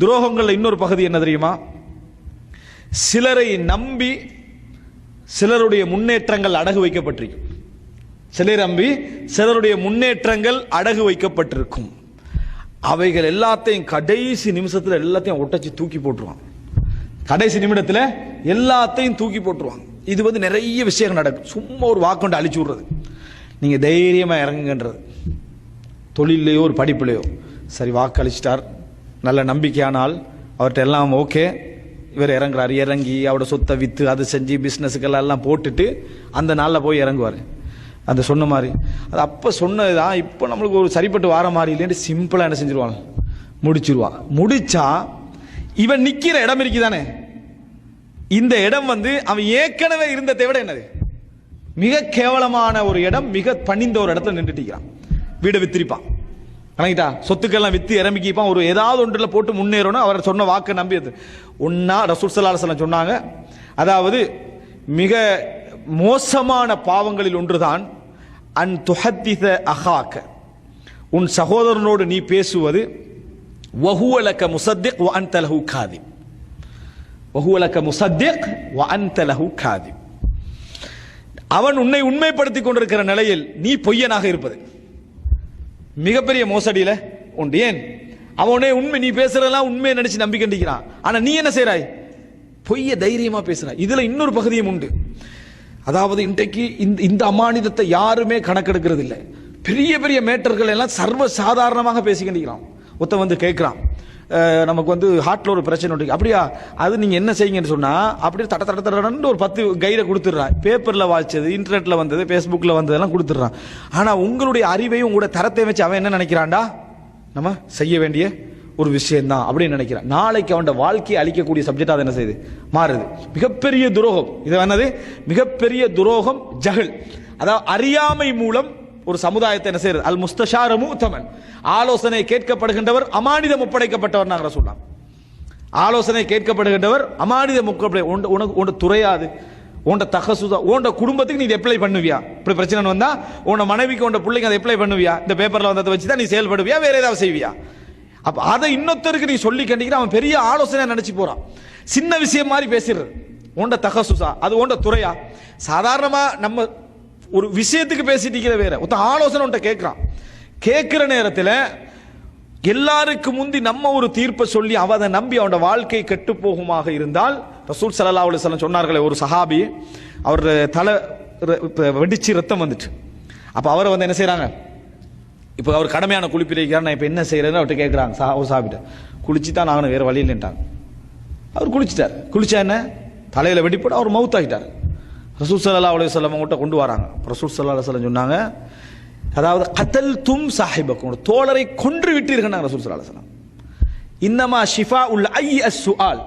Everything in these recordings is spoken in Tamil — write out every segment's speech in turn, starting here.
துரோகங்களில் இன்னொரு பகுதி என்ன தெரியுமா? சிலரை நம்பி சிலருடைய முன்னேற்றங்கள் அடகு வைக்கப்பட்டிருக்கும். சிலர் நம்பி சிலருடைய முன்னேற்றங்கள் அடகு வைக்கப்பட்டிருக்கும். அவைகள் எல்லாத்தையும் கடைசி நிமிஷத்தில் எல்லாத்தையும் ஒட்டச்சு தூக்கி போட்டுருவான் கடைசி நிமிடத்தில் எல்லாத்தையும் தூக்கி போட்டுருவாங்க. இது வந்து நிறைய விஷயங்கள் நடக்கும். சும்மா ஒரு வாக்கொண்டு அழிச்சு விடுறது. நீங்கள் தைரியமாக இறங்குங்கன்றது. தொழிலையோ ஒரு படிப்புலையோ. சரி வாக்கு அழிச்சிட்டார். நல்ல நம்பிக்கையானால் அவர்கிட்ட எல்லாம் ஓகே. இவர் இறங்குறாரு. இறங்கி அவரோட சொத்தை விற்று அதை செஞ்சு பிஸ்னஸுக்கெல்லாம் எல்லாம் போட்டுட்டு அந்த நாளில் போய் இறங்குவார். அந்த சொன்ன மாதிரி. அது அப்போ சொன்னது தான் இப்போ நம்மளுக்கு ஒரு சரிப்பட்டு வார மாதிரி இல்லைன்னு சிம்பிளாக என்ன செஞ்சிருவாங்க முடிச்சிருவான். முடிச்சா இவன் நிற்கிற இடம் இருக்குதானே? இந்த இடம் வந்து அவன் ஏற்கனவே இருந்ததை விட என்னது? மிக கேவலமான ஒரு இடம் மிக பணிந்த ஒரு இடத்துல நின்றுட்டு வீடை வித்திருப்பான். கணக்கிட்டா சொத்துக்கெல்லாம் வித்து இறமிக்கிப்பான். ஒரு ஏதாவது ஒன்றில் போட்டு முன்னேறணும். அவர் சொன்ன வாக்கை நம்பியது ஒன்னா ரசூல் சல்லாஹ் சொன்னாங்க. அதாவது மிக மோசமான பாவங்களில் ஒன்றுதான் அன் துஹத்தித அஹாக்க. உன் சகோதரனோடு நீ பேசுவது வஹுவலக்க முசத்திக் வ அன்த லஹு காதிப். வஹுவலக்க முசத்திக் வ அன்த லஹு அவன் உன்னை உண்மைப்படுத்திக் கொண்டிருக்கிற நிலையில் நீ பொய்யனாக இருப்பது. மிகப்பெரிய மோசடியில உண்டு. ஏன்? அவனே உண்மை நீ பேசுறதெல்லாம் உண்மையை நினைச்சு நம்பி கண்டிக்கிறான் ஆனா நீ என்ன செய்கிறாய் பொய்ய தைரியமா பேசுறாய். இதுல இன்னொரு பகுதியும் உண்டு. அதாவது இன்றைக்கு இந்த இந்த அமானிதத்தை யாருமே கணக்கெடுக்கிறது இல்லை பெரிய பெரிய மேட்டர்கள் எல்லாம் சர்வ சாதாரணமாக பேசி கண்டிக்கிறான் ஒருத்தன் வந்து கேட்குறான். நமக்கு வந்து ஹார்ட்டில் ஒரு பிரச்சனை உண்டு. அப்படியா? அது நீங்கள் என்ன செய்யுங்கன்னு சொன்னால் அப்படியே தட தட தடன்னு ஒரு பத்து கைடை கொடுத்துட்றான். பேப்பரில் வாய்ச்சது இன்டர்நெட்டில் வந்தது ஃபேஸ்புக்கில் வந்ததெல்லாம் கொடுத்துட்றான். ஆனால் உங்களுடைய அறிவையும் உங்களோட தரத்தை வச்சு அவன் என்ன நினைக்கிறான்டா? நம்ம செய்ய வேண்டிய ஒரு விஷயம்தான் அப்படின்னு நினைக்கிறான். நாளைக்கு அவன் வாழ்க்கையை அழிக்கக்கூடிய சப்ஜெக்டாக அதை என்ன செய்யுது? மாறுது. மிகப்பெரிய துரோகம். இது என்னது? மிகப்பெரிய துரோகம் ஜகல். அதாவது அறியாமை மூலம் ஒரு சமுதாயத்தை என்ன செய்யறது? அல் முஸ்தஷாரமு மூத்தமன். ஆலோசனை கேட்கப்படுகின்றவர் அமானிதம் ஒப்படைக்கப்பட்டவர் நாங்கள் சொல்லலாம் ஆலோசனை கேட்கப்படுகின்றவர் அமானித முக்கப்படை உனக்கு உன்ட துறையாது உன்ட தகசுதா உன்ட குடும்பத்துக்கு நீ இதை அப்ளை பண்ணுவியா? இப்படி பிரச்சனை வந்தா உன்ன மனைவிக்கு உன்ட பிள்ளைங்க அதை அப்ளை பண்ணுவியா? இந்த பேப்பரில் வந்ததை வச்சு தான் நீ செயல்படுவியா? வேற ஏதாவது செய்வியா? அப்போ அதை இன்னொருத்தருக்கு நீ சொல்லி கண்டிக்கிற அவன் பெரிய ஆலோசனை நினைச்சு போறான். சின்ன விஷயம் மாதிரி பேசிடுறது உண்ட தகசுசா அது உண்ட துறையா? சாதாரணமாக நம்ம ஒரு விஷயத்துக்கு பேசிட்டு இருக்கிற வேற. ஒருத்தன் ஆலோசனை உன்ட்ட கேட்கிறான். கேட்கிற நேரத்தில் எல்லாருக்கு முந்தி நம்ம ஒரு தீர்ப்பை சொல்லி அவ அதை நம்பி அவனோட வாழ்க்கை கெட்டு போகுமாக இருந்தால் ரசூல் சல்லா அலுவலம் சொன்னார்களே ஒரு சஹாபி அவர் தலை ர- வெடிச்சு ரத்தம் வந்துட்டு அப்போ அவரை வந்து என்ன செய்கிறாங்க இப்போ அவர் கடமையான குளிப்பிரிக்கிறார் நான் இப்போ என்ன செய்கிறேன்னு அவர்கிட்ட கேட்குறாங்க சா ஒரு சாப்பிட்டு குளிச்சு தான் நாங்கள் வேறு வழி இல்லைன்ட்டாங்க அவர் குளிச்சிட்டார். குளிச்சா என்ன? தலையில் வெடிப்பட அவர் மவுத்தாகிட்டார் ரசூல் சல்லா அலி சொல்லம் கொண்டு வராங்க. ரசூல் சல்லா அலுவலம் சொன்னாங்க அதாவது கத்தல் தும் சாஹிபக்கும் தோழரை கொன்று விட்டீர்கள் ரசூல் சல்லா அலுவலம் இன்னமா ஷிஃபா உள்ள ஐ அஸ் சுஆல்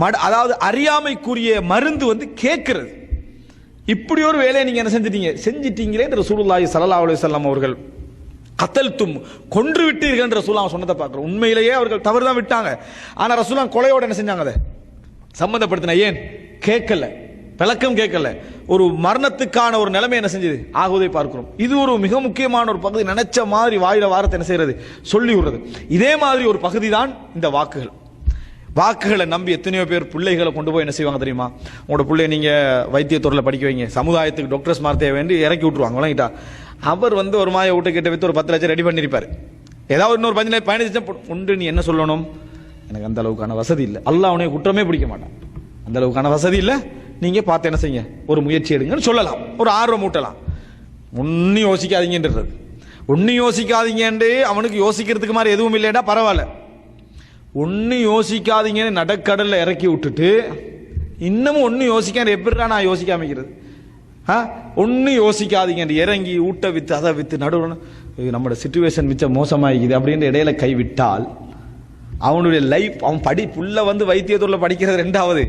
மட அதாவது அறியாமைக்குரிய மருந்து வந்து கேட்கிறது. இப்படி ஒரு வேலையை நீங்கள் என்ன செஞ்சிட்டீங்க? செஞ்சிட்டீங்களே என்று ரசூலுல்லாஹி சல்லா அலி சொல்லம் அவர்கள் கத்தல் தும் கொன்று விட்டீர்கள் என்று ரசூலாம் சொன்னதை பார்க்குறோம். உண்மையிலேயே அவர்கள் தவறு தான் விட்டாங்க. ஆனால் ரசூலாம் கொலையோட என்ன செஞ்சாங்க அதை? சம்மந்தப்படுத்தின ஏன்? கேட்கல. விளக்கம் கேட்கல. ஒரு மரணத்துக்கான ஒரு நிலைமை என்ன செஞ்சது? ஆகுவதை பார்க்கிறோம். இது ஒரு மிக முக்கியமான ஒரு பகுதி. நினைச்ச மாதிரி வாயில வாரத்தை என்ன செய்யறது? சொல்லி விடுறது. இதே மாதிரி ஒரு பகுதி தான் இந்த வாக்குகள். வாக்குகளை நம்பி எத்தனையோ பேர் பிள்ளைகளை கொண்டு போய் என்ன செய்வாங்க தெரியுமா? உங்களோட பிள்ளைய நீங்க வைத்தியத்துறையில் படிக்க வைங்க. சமுதாயத்துக்கு டாக்டர்ஸ் மார்த்தைய வேண்டி இறக்கி விட்டுருவாங்க. விளங்கிட்டா? அவர் வந்து ஒரு மாய விட்டு கிட்ட வைத்து ஒரு பத்து லட்சம் ரெடி பண்ணியிருப்பார் ஏதாவது இன்னொரு பதினஞ்சு நாள் பதினஞ்சு உண்டு நீ என்ன சொல்லணும்? எனக்கு அந்த அளவுக்கான வசதி இல்லை. அல்லாஹ் உனக்கு குற்றமே பிடிக்க மாட்டான். அந்த அளவுக்கான வசதி இல்லை. நீங்க பார்த்து என்ன செய்யுங்க? ஒரு முயற்சி எடுங்கன்னு சொல்லலாம். ஒரு ஆர்வம் ஊட்டலாம். ஒன்னும் யோசிக்காதீங்கன்றது. ஒன்னும் யோசிக்காதீங்கன்ட்டு அவனுக்கு யோசிக்கிறதுக்கு மாதிரி எதுவும் இல்லைடா பரவாயில்ல. ஒன்னும் யோசிக்காதீங்கன்னு நடக்கடலில் இறக்கி விட்டுட்டு இன்னமும் ஒன்றும் யோசிக்காத எப்படிடா நான் யோசிக்காமிக்கிறது ஆ? ஒன்றும் யோசிக்காதீங்க இறங்கி ஊட்ட வித்து அதை வித்து நடுவுல நம்மளோட சுச்சுவேஷன் மிச்சம் மோசமாகிக்குது அப்படின்ற இடையில கைவிட்டால் அவனுடைய லைஃப் அவன் படி புள்ள வந்து வைத்தியத்துள்ள படிக்கிறது ரெண்டாவது.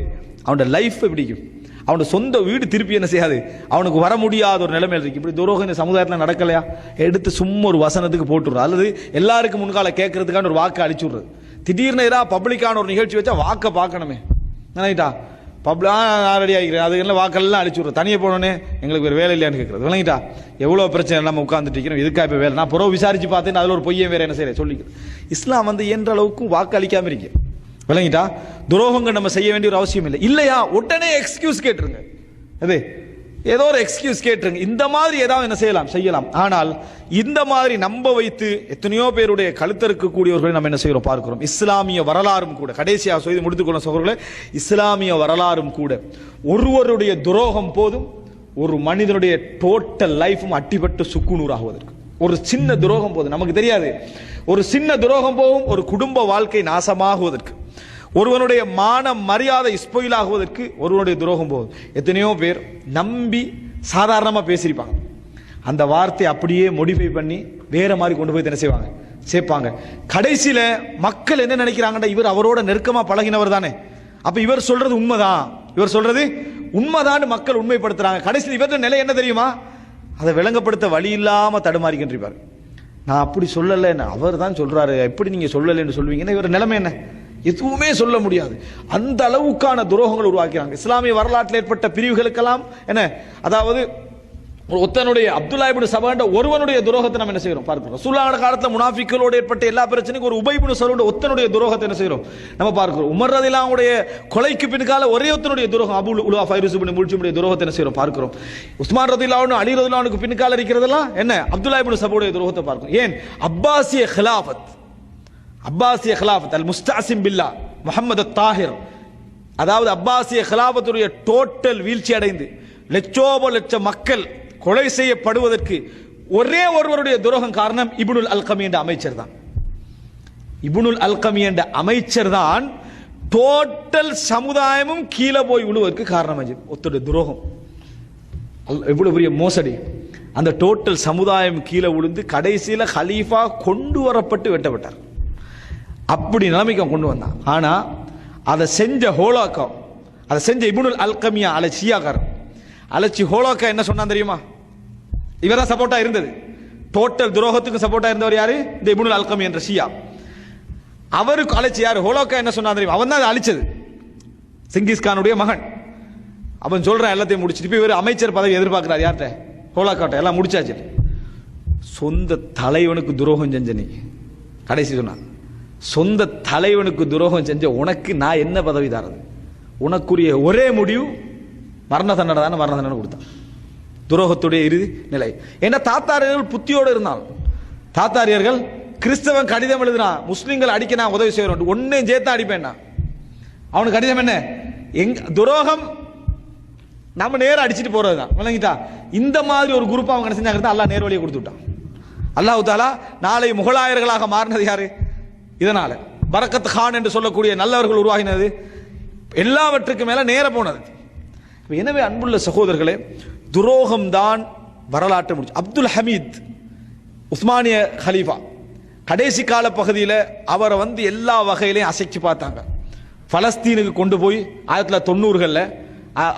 அவனோட லைஃப் பிடிக்கும் அவனோட சொந்த வீடு திருப்பி என்ன செய்யாது? அவனுக்கு வர முடியாத ஒரு நிலைமையில் இருக்கு. இப்படி துரோகம் இந்த சமுதாயத்தில் நடக்கலையா? எடுத்து சும்மா ஒரு வசனத்துக்கு போட்டுடுறது. அல்லது எல்லாருக்கும் முன்கால கேட்கறதுக்கான ஒரு வாக்கை அழிச்சு விடுறது திடீர்னு ஏதாவது பப்ளிக்கான ஒரு நிகழ்ச்சி வச்சா வாக்கை பார்க்கணுமே. நினைட்டா பப்ளா ரெடி ஆகிக்கிறேன். அதுக்கெல்லாம் வாக்கெல்லாம் அழிச்சு விட்றேன் தனியாக போனோன்னே எங்களுக்கு ஒரு வேலை இல்லையான்னு கேட்குறது. விளங்கிட்டா? எவ்வளோ பிரச்சனை இல்லாமல் உட்காந்துட்டு இருக்கிறோம். இதுக்காக இப்போ வேலை? நான் புறவு விசாரிச்சு பார்த்தேன் அதில் ஒரு பொய்யன் வேறு என்ன செய்யறேன் சொல்லிக்கிறேன். இஸ்லாம் வந்து என்ற அளவுக்கு வாக்கு அளிக்காமல் இருக்கேன் விளங்கிட்டா? துரோகங்கள் நம்ம செய்ய வேண்டிய ஒரு அவசியம் இல்லை. இல்லையா? உடனே எக்ஸ்கியூஸ் கேட்டுருங்க. அது ஏதோ ஒரு எக்ஸ்கியூஸ் கேட்டுருங்க. இந்த மாதிரி ஏதாவது என்ன செய்யலாம்? செய்யலாம். ஆனால் இந்த மாதிரி நம்ப வைத்து எத்தனையோ பேருடைய கழுத்தறுக்கக்கூடியவர்களை நம்ம என்ன செய்கிறோம்? பார்க்கிறோம். இஸ்லாமிய வரலாறும் கூட கடைசியாக சொல்லி முடித்துக்கொள்ள சகோதரர்களே இஸ்லாமிய வரலாறும் கூட ஒருவருடைய துரோகம் போதும் ஒரு மனிதனுடைய டோட்டல் லைஃபும் அட்டிப்பட்டு சுக்குநூறாகுவதற்கு. ஒரு சின்ன துரோகம் போதும். நமக்கு தெரியாது. ஒரு சின்ன துரோகம் போகும் ஒரு குடும்ப வாழ்க்கை நாசமாகுவதற்கு. ஒருவனுடைய மான மரியாதை ஸ்பொயிலாகுவதற்கு ஒருவனுடைய துரோகம் போகுது. எத்தனையோ பேர் நம்பி சாதாரணமாக பேசியிருப்பாங்க. அந்த வார்த்தையை அப்படியே மோடிஃபை பண்ணி வேற மாதிரி கொண்டு போய் என்ன செய்வாங்க? சேர்ப்பாங்க. கடைசியில் மக்கள் என்ன நினைக்கிறாங்கன்னா இவர் அவரோட நெருக்கமாக பழகினவர் தானே. அப்போ இவர் சொல்றது உண்மைதான். இவர் சொல்றது உண்மைதான் மக்கள் உண்மைப்படுத்துறாங்க. கடைசியில் இவர்கிட்ட நிலை என்ன தெரியுமா? அதை விளங்கப்படுத்த வழி இல்லாமல் தடுமாறிக்கின்றிருப்பார் நான் அப்படி சொல்லலை அவர் தான் சொல்றாரு. எப்படி நீங்கள் சொல்லலைன்னு சொல்லுவீங்கன்னா இவர் நிலைமை என்ன? எதுவுமே சொல்ல முடியாது. அந்த அளவுக்கான துரோகங்கள் உருவாக்கிறாங்க இஸ்லாமிய வரலாற்றில் ஏற்பட்ட பிரிவுகளுக்கெல்லாம் என்ன அதாவது ஒத்தனுடைய அப்துல்லா சபாண்ட ஒருவனுடைய துரோகத்தை நம்ம என்ன செய்கிறோம்? பார்க்கிறோம். ரசூலுல்லாஹ் காலத்தில் முனாஃபிக்களோடு ஏற்பட்ட எல்லா பிரச்சனைக்கும் ஒரு உபைபுனு சலோட ஒத்தனுடைய துரோகத்தை என்ன செய்கிறோம்? நம்ம பார்க்கிறோம். உமர் ரதிலாவுடைய கொலைக்கு பின்கால ஒரே ஒத்தனுடைய துரோகம் அபு உலா ஃபைருஸ் இப்னு முல்ஜிமுடைய துரோகத்தை என்ன செய்கிறோம்? பார்க்கிறோம். உஸ்மான் ரதிலாவுன்னு அலி ரதிலாவுக்கு பின்கால இருக்கிறதெல்லாம் என்ன அப்துல்லா சபோடைய துரோகத்தை பார்க்கிறோம். ஏன்? அப்பாசிய ஹிலாஃபத். அப்பாசிய ஹிலாஃபத் அல் முஸ்தாசிம் பில்லா முகமது தாஹிர். அதாவது அப்பாசிய ஹிலாபத்துடைய டோட்டல் வீழ்ச்சி அடைந்து லட்சோப லட்ச மக்கள் கொலை செய்யப்படுவதற்கு ஒரே ஒருவருடைய துரோகம் காரணம் இபுனுல் அல்கமி என்ற அமைச்சர் தான். இபுனுல் அல்கமி என்ற அமைச்சர் தான் டோட்டல் சமுதாயமும் கீழே போய் விழுவதற்கு காரணம் ஒத்துடைய துரோகம். எவ்வளவு பெரிய மோசடி. அந்த டோட்டல் சமுதாயம் கீழே விழுந்து கடைசியில் ஹலீஃபா கொண்டு வரப்பட்டு வெட்டப்பட்டார். அப்படி நிலைமைக்கு கொண்டு வந்தான். ஆனால் அதை செஞ்ச ஹோலாக்கா அதை செஞ்ச இபுனுல் அல்கமியா அலை ஷியாக்கார் அழைச்சி ஹோலாக்கா என்ன சொன்னான் தெரியுமா? இவர் தான் சப்போர்ட்டா இருந்தது. டோட்டல் துரோகத்துக்கு சப்போர்ட்டாக இருந்தவர் யாரு? இந்த இபுனுல் அல்கமி என்ற ஷியா. அவருக்கு அழைச்சி யார்? ஹோலோக்கா என்ன சொன்னான் தெரியுமா? அவன் தான் அதை அழிச்சது. சிங்கிஸ்கானுடைய மகன். அவன் சொல்கிறான் எல்லாத்தையும் முடிச்சுட்டு இப்போ இவர் அமைச்சர் பதவி எதிர்பார்க்குறாரு யார்கிட்ட? ஹோலாக்காட்ட. எல்லாம் முடிச்சாச்சு. சொந்த தலைவனுக்கு துரோகம் செஞ்ச நீ. கடைசி சொன்னான். சொந்த தலைவனுக்கு துரோகம் செஞ்ச உனக்கு நான் என்ன பதவி தரது? உனக்குரிய ஒரே முடிவு மரண தண்டனை தானே மரண தண்டனை கொடுத்தான். துரோகத்துடைய இறுதி நிலை. ஏன்னா தாத்தாரியர்கள் புத்தியோடு இருந்தான் தாத்தாரியர்கள் கிறிஸ்தவன் கடிதம் எழுதுனா முஸ்லீம்கள் அடிக்க நான் உதவி செய்கிறோம் ஒன்னையும் சேர்த்து அடிப்பேன் நான். அவனுக்கு கடிதம் என்ன? எங் துரோகம் நம்ம நேரம் அடிச்சிட்டு போறது தான் விளங்கிட்டா? இந்த மாதிரி ஒரு குரூப் அவங்க என்ன செஞ்சாங்க அல்லா நேர் வழியை கொடுத்து விட்டான். அல்லாஹ் தாலா நாளை முகலாயர்களாக மாறினது யாரு? இதனால பரக்கத் ஹான் என்று சொல்லக்கூடிய நல்லவர்கள் உருவாகினது. எல்லாவற்றுக்கு மேல நேர போனது. எனவே அன்புள்ள சகோதரர்களே துரோகம் தான் வரலாற்று முடிச்சு அப்துல் ஹமீத் உஸ்மானிய ஹலீஃபா கடைசி கால பகுதியில் அவரை வந்து எல்லா வகையிலையும் அசைச்சு பார்த்தாங்க. பலஸ்தீனுக்கு கொண்டு போய் ஆயிரத்தி தொள்ளாயிரத்தி தொண்ணூறுகளில்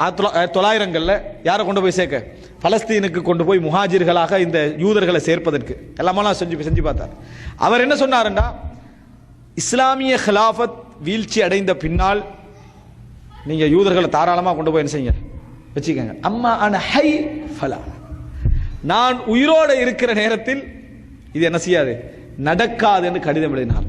ஆயிரத்தி தொள்ளாயிரங்களில் யாரை கொண்டு போய் சேர்க்க? பலஸ்தீனுக்கு கொண்டு போய் முஹாஜிர்களாக இந்த யூதர்களை சேர்ப்பதற்கு. எல்லாமெல்லாம் செஞ்சு செஞ்சு பார்த்தார். அவர் என்ன சொன்னாருன்னா இஸ்லாமிய ஹிலாஃபத் வீழ்ச்சி அடைந்த பின்னால் நீங்கள் யூதர்களை தாராளமாக கொண்டு போய் என்ன செய்யுங்க? வச்சுக்கோங்க. அம்மா அன ஹை ஃபலா. நான் உயிரோடு இருக்கிற நேரத்தில் இது என்ன செய்யாது? நடக்காது என்று கடிதம் எழுதினார்.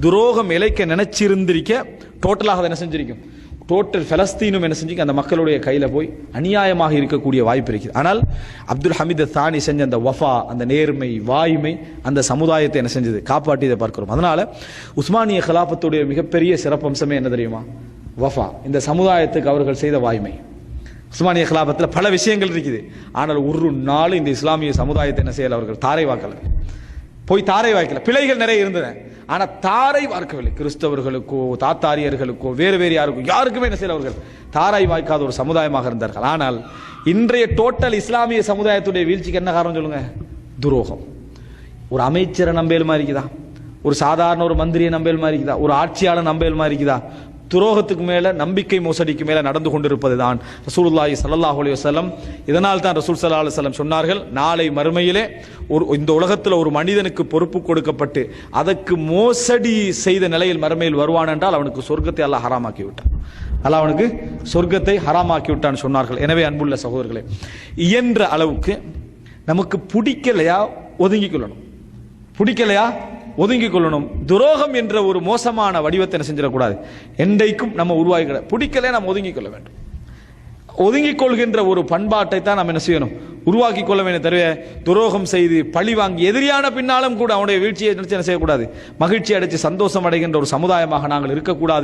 துரோகம் இழைக்க நினைச்சிருந்திருக்க டோட்டலாக அதை என்ன செஞ்சிருக்கும்? டோட்டல் ஃபலஸ்தீனும் என்ன செஞ்சு அந்த மக்களுடைய கையில் போய் அநியாயமாக இருக்கக்கூடிய வாய்ப்பு இருக்குது. ஆனால் அப்துல் ஹமீத் தானி செஞ்ச அந்த வஃபா அந்த நேர்மை வாய்மை அந்த சமுதாயத்தை என்ன செஞ்சது? காப்பாற்றியதை பார்க்கிறோம். அதனால் உஸ்மானிய கலாபத்துடைய மிகப்பெரிய சிறப்பம்சமே என்ன தெரியுமா? வஃபா. இந்த சமுதாயத்துக்கு அவர்கள் செய்த வாய்மை. உஸ்மானிய கலாபத்தில் பல விஷயங்கள் இருக்குது. ஆனால் ஒரு நாள் இந்த இஸ்லாமிய சமுதாயத்தை என்ன செய்யலை அவர்கள்? தாரை வாக்கலை. போய் தாரை வாய்க்கல பிழைகள் நிறைய இருந்தன. ஆனா தாரை வார்க்கவில்லை. கிறிஸ்தவர்களுக்கோ தாத்தாரியர்களுக்கோ வேறு வேறு யாருக்கோ யாருக்குமே என்ன செய்யல அவர்கள். தாரை வாய்க்காத ஒரு சமுதாயமாக இருந்தார்கள். ஆனால் இன்றைய டோட்டல் இஸ்லாமிய சமுதாயத்துடைய வீழ்ச்சிக்கு என்ன காரணம் சொல்லுங்க? துரோகம். ஒரு அமைச்சரை நம்பேல் மாதிரி இருக்குதா ஒரு சாதாரண ஒரு மந்திரியை நம்பேல் மாதிரி இருக்குதா ஒரு ஆட்சியாளர் நம்பேல் மாதிரி இருக்குதா துரோகத்துக்கு மேலே நம்பிக்கை மோசடிக்கு மேலே நடந்து கொண்டிருப்பது தான் ரசூலுல்லாஹி சல்லாஹ் அலி வசலம் இதனால் தான் ரசூல் சல்லா அலைஹி சொன்னார்கள் நாளை மறுமையிலே ஒரு இந்த உலகத்தில் ஒரு மனிதனுக்கு பொறுப்பு கொடுக்கப்பட்டு அதற்கு மோசடி செய்த நிலையில் மறுமையில் வருவான் என்றால் அவனுக்கு சொர்க்கத்தை அல்ல ஹராமாக்கி விட்டான். அல்ல அவனுக்கு சொர்க்கத்தை ஹராமாக்கி விட்டான்னு சொன்னார்கள். எனவே அன்புள்ள சகோதரர்களே இயன்ற அளவுக்கு நமக்கு பிடிக்கலையா ஒதுங்கிக் கொள்ளணும். பிடிக்கலையா? ஒதுங்கிக் கொள்ளணும் துரோகம் என்ற ஒரு மோசமான வடிவத்தை என்ன செஞ்சிடக்கூடாது? என்றைக்கும் நம்ம உருவாக்கி பிடிக்கல நம்ம ஒதுங்கிக் கொள்ள வேண்டும். ஒதுங்கிக் கொள்கின்ற ஒரு பண்பாட்டை தான் நம்ம என்ன செய்யணும்? உருவாக்கி கொள்ள வேண்டும் தவிர துரோகம் செய்து பழி வாங்கி எதிரியான பின்னாலும் கூட அவனுடைய வீழ்ச்சியை நினைச்சு என்ன செய்யக்கூடாது? மகிழ்ச்சி அடைச்சு சந்தோஷம் அடைகின்ற ஒரு சமுதாயமாக நாங்கள் இருக்கக்கூடாது